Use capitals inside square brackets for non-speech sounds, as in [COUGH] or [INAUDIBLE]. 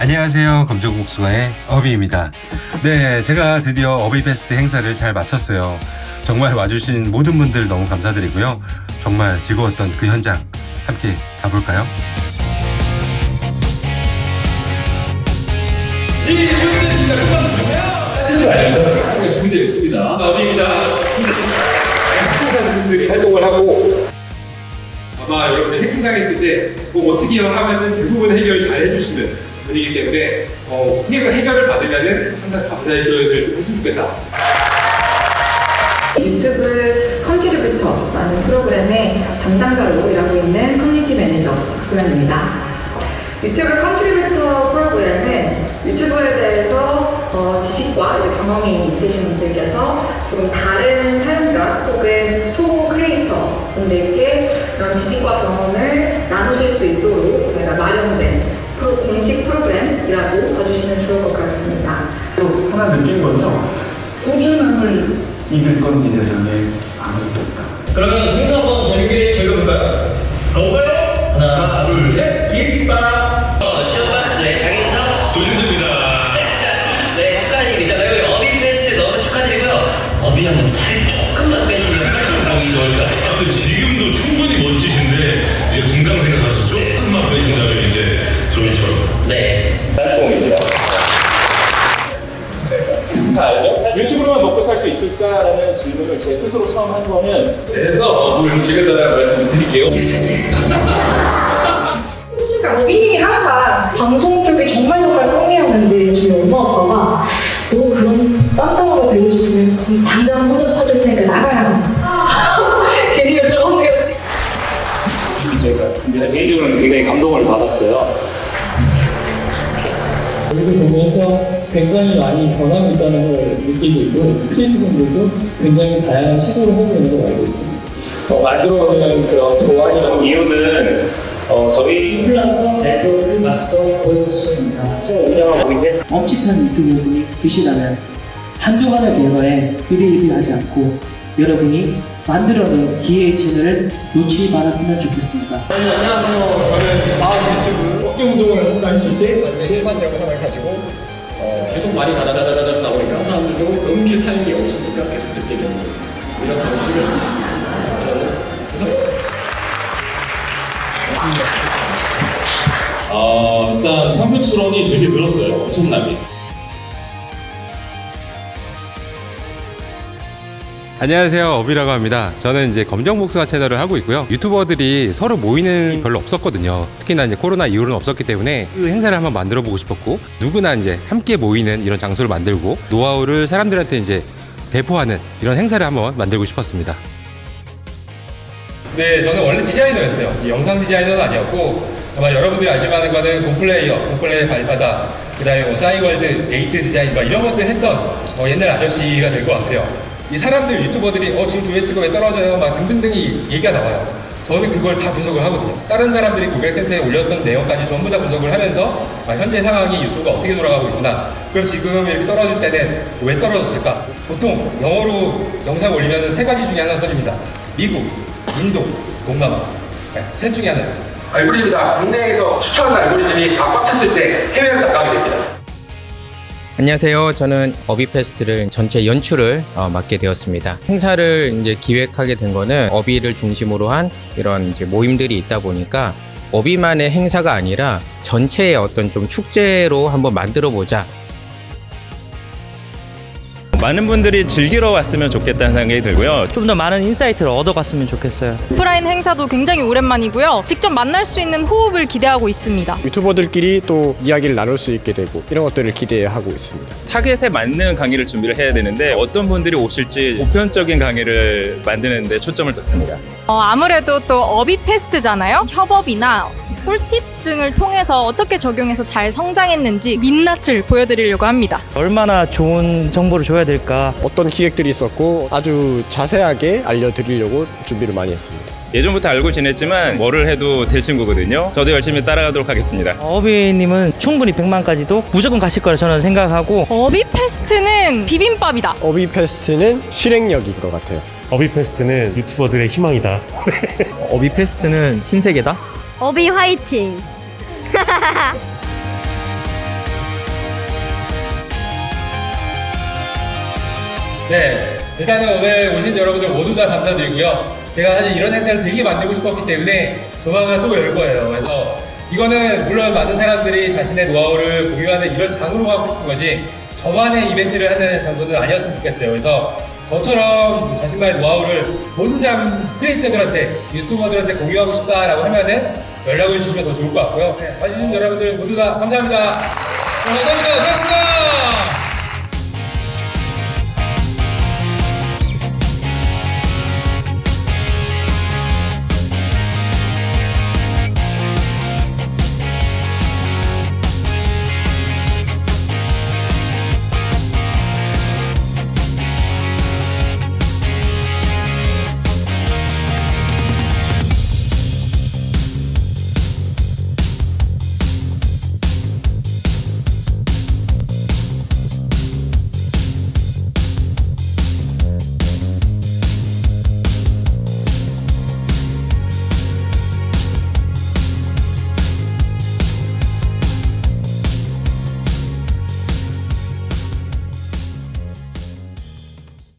안녕하세요. 검정국수가의 어비입니다. 네, 제가 드디어 어비 베스트 행사를 잘 마쳤어요. 정말 와주신 모든 분들 너무 감사드리고요. 정말 즐거웠던 그 현장 함께 가볼까요? 네, 준비되어 있습니다. 분들이 활동을 하고 아마 여러분들 해킹당했을 때뭐 어떻게 하면은 그 부분 해결 잘 해주시는 분이기 때문에 어, 해결, 해결을 받으면은 항상 감사의 표현을 좀 했으면 좋겠다. 유튜브 컨트리뷰터라는 프로그램의 담당자로 일하고 있는 커뮤니티 매니저 박수현입니다. 유튜브 컨트리뷰터 프로그램은 유튜브에 대해서 어, 지식과 이제 경험이 있으신 분들께서 조금 다른 사용자 혹은 초 크리에이터 분들께 그런 지식과 경험을 나누실 수 있도록 저희가 마련된 봐주시면 좋을 것 같습니다. 또 하나 느낀 건요. 꾸준함을 잃을 건이 세상에 아무것도 없다. 그러면 행사 한번 재밌게 즐겨볼까요? 가볼까요? 하나, 둘, 셋, 김밥! 어, 조진수입니다. [LAUGHS] 네 축하드리잖아요 어비 페스트 너무 축하드리고요 어비 형님 살 조금만 빼시면 훨씬 보기 좋을 것 같아요 근데 지금도 충분히 멋지신데 이제 건강 생각하셔서 조금만 빼신다면 유튜브로만 먹고 살 수 있을까라는 질문을 제 스스로 처음 한 거는 그래서 오늘 지금따라 말씀을 드릴게요. 솔직히 어비님이 항상 방송 쪽이 정말 정말 꿈이었는데 저희 엄마 아빠가 너 그런 딴딴하고 되고 싶으면 지금 당장 호접 사줄 테니까 나가라고 [LAUGHS] 괜히 여쭤봤네요 지금 제가 준비한 개인적으로는 굉장히 감동을 받았어요. 저희도 보면서 굉장히 많이 변하고 있다는 걸 느끼고 있고 크리에이터 분들도 굉장히 다양한 시도를 하고 있는 걸 알고 있습니다. 어, 만들어오는 그런 도안이라는 이유는 어, 저희 플러스 네트워크 가서 보여주입니다. 지금 운영하고 있는 엄직한 유튜브분이 계시다면 한두간의 결과에 비리비리하지 않고 여러분이 만들어놓은 기회의 채널을 놓치지 말았으면 좋겠습니다. 안녕하세요. 저는 마을 유튜브 어깨 운동을 한다 했을 때 완전 일반 영상을 가지고 어, 계속 말이 다다다다다 나오니까 사람들도 넘길 타임이 없으니까 계속 듣게 되는 이런 방식을 저는 구성했어요. 어, 일단 상표 출원이 되게 늘었어요. 엄청나게. 안녕하세요. 어비라고 합니다. 저는 이제 검정복숭아 채널을 하고 있고요. 유튜버들이 서로 모이는 별로 없었거든요. 특히나 이제 코로나 이후로는 없었기 때문에 그 행사를 한번 만들어 보고 싶었고 누구나 이제 함께 모이는 이런 장소를 만들고 노하우를 사람들한테 이제 배포하는 이런 행사를 한번 만들고 싶었습니다. 네, 저는 원래 디자이너였어요. 이 영상 디자이너는 아니었고 아마 여러분들이 아실 만한 거는 곰플레이어, 곰플레이 발바닥, 그 다음에 뭐 싸이월드, 데이트 디자인 막 이런 것들 했던 어, 옛날 아저씨가 될 것 같아요. 이 사람들 유튜버들이 어 지금 조회수가 왜 떨어져요? 막 등등등이 얘기가 나와요. 저는 그걸 다 분석을 하거든요. 다른 사람들이 고객센터에 올렸던 내용까지 전부 다 분석을 하면서 아, 현재 상황이 유튜브가 어떻게 돌아가고 있구나. 그럼 지금 이렇게 떨어질 때는 왜 떨어졌을까? 보통 영어로 영상 올리면 세 가지 중에 하나 선입니다. 미국, 인도, 동남아. 네, 셋 중에 하나예요. 알고리즘이 다 국내에서 추천하는 알고리즘이 다 꽉 찼을 때 해외로 나가게 됩니다. 안녕하세요. 저는 어비페스트를 전체 연출을 어, 맡게 되었습니다. 행사를 이제 기획하게 된 거는 어비를 중심으로 한 이런 이제 모임들이 있다 보니까 어비만의 행사가 아니라 전체의 어떤 좀 축제로 한번 만들어 보자. 많은 분들이 즐기러 왔으면 좋겠다는 생각이 들고요. 좀 더 많은 인사이트를 얻어갔으면 좋겠어요. 오프라인 행사도 굉장히 오랜만이고요 직접 만날 수 있는 호흡을 기대하고 있습니다 유튜버들끼리 또 이야기를 나눌 수 있게 되고 이런 것들을 기대하고 있습니다. 타겟에 맞는 강의를 준비를 해야 되는데 어떤 분들이 오실지 보편적인 강의를 만드는 데 초점을 뒀습니다. 어, 아무래도 또 어비 페스트잖아요 협업이나 꿀팁 등을 통해서 어떻게 적용해서 잘 성장했는지 민낯을 보여드리려고 합니다 얼마나 좋은 정보를 줘야 될까? 어떤 기획들이 있었고 아주 자세하게 알려드리려고 준비를 많이 했습니다. 예전부터 알고 지냈지만 뭐를 해도 될 친구거든요. 저도 열심히 따라가도록 하겠습니다. 어비님은 충분히 100만까지도 무조건 가실 거라 저는 생각하고 어비 페스트는 비빔밥이다 어비 페스트는 실행력인 것 같아요. 어비페스트는 유튜버들의 희망이다. [LAUGHS] 어비페스트는 신세계다? 어비 화이팅. [LAUGHS] 네, 일단은 오늘 오신 여러분들 모두 다 감사드리고요. 제가 사실 이런 행사를 되게 만들고 싶었기 때문에 조만간 또 열 거예요. 그래서 이거는 물론 많은 사람들이 자신의 노하우를 공유하는 이런 장으로 가고 싶은 거지 저만의 이벤트를 하는 장소는 아니었으면 좋겠어요. 그래서 저처럼 자신만의 노하우를 모든 사람 크리에이터들한테 유튜버들한테 공유하고 싶다라고 하면은 연락을 주시면 더 좋을 것 같고요. 네, 와주신 여러분들 모두 다 감사합니다. 감사합니다. 고맙습니다.